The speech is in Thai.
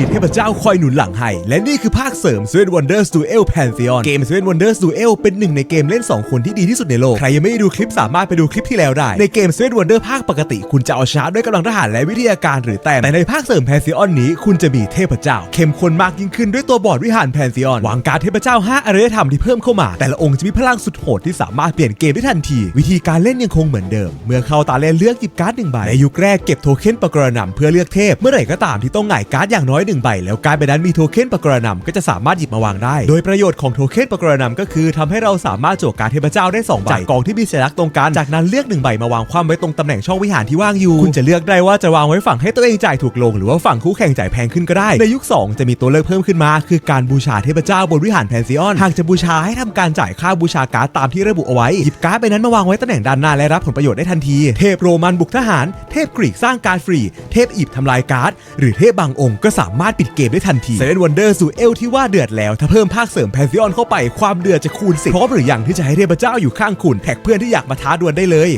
มีเทพเจ้าคอยหนุนหลังให้ และนี่คือภาคเสริม Seven Wonders Duel Pantheon เกม Seven Wonders Duel เป็นหนึ่งในเกมเล่น 2 คนที่ดีที่สุดในโลก ใครยังไม่ได้ดูคลิปสามารถไปดูคลิปที่แล้วได้ ในเกม Seven Wonder ภาคปกติ คุณจะเอาชาร์จด้วยกำลังทหารและวิทยาการหรือแต้มแต่ในภาคเสริม Pantheon นี้คุณจะมีเทพเจ้า เข้มข้นมากยิ่งขึ้นด้วยตัวบอร์ดวิหาร Pantheon วางการเทพเจ้า 5อารยธรรมที่เพิ่มเข้ามา แต่ละองค์จะมีพลังสุดโหดที่สามารถเปลี่ยนเกมได้ทันที วิธีการเล่นยังคงเหมือนเดิม เมื่อเข้าตาเล่นเลือกหยิบการ์ดหนึ่งใบในยุคแรกเก็บโทเค็นประกรณำเพื่อเลือกเทพเมื่อไหร่ก็ตามที่ต้องหงายการ์ดอย่างน้อยหนึ่งใบ แล้วการ์ดใบนั้นมีโทเค็นประกรณำก็จะสามารถหยิบมาวางได้ โดยประโยชน์ของโทเค็นประกรณำก็คือทำให้เราสามารถโจกการเทพเจ้าได้สองใบจากกองที่มีสัญลักษณ์ตรงกันจากนั้นเลือกหนึ่งใบมาวางคว่ำไว้ตรงตำแหน่งช่องวิหารที่ว่างอยู่ คุณจะเลือกได้ว่าจะวางไว้ฝั่งให้ตัวเองจ่ายถูกลง หรือว่าฝั่งคู่แข่งจ่ายแพงขึ้นก็ได้ ในยุค 2 จะมีตัวเลือกเพิ่มขึ้นมา คือการบูชาเทพเจ้าบนวิหารแพนซิออนหากจะบูชาให้ทำการจ่ายค่าบูชาการ์ดตามที่ระบุเอาไว้หยิบการ์ดใบนั้นมาวางไว้ตำแหน่งด้านหน้าและรับผลประโยชน์ได้ทันที เทพโรมันบุกทหาร เทพกรีกสร้างการฟรี เทพอียิปต์ทำลายการ์ดหรือเทพบางองค์ก็สามารถปิดเกมได้ทันทีเซเว่นวันเดอร์สู่เอลที่ว่าเดือดแล้ว ถ้าเพิ่มภาคเสริมแพนซิออนเข้าไปความเดือดจะคูณสิพร้อมหรือยังที่จะให้เทพเจ้าอยู่ข้างคุณแท็กเพื่อนที่อยากมาท้าดวลได้เลย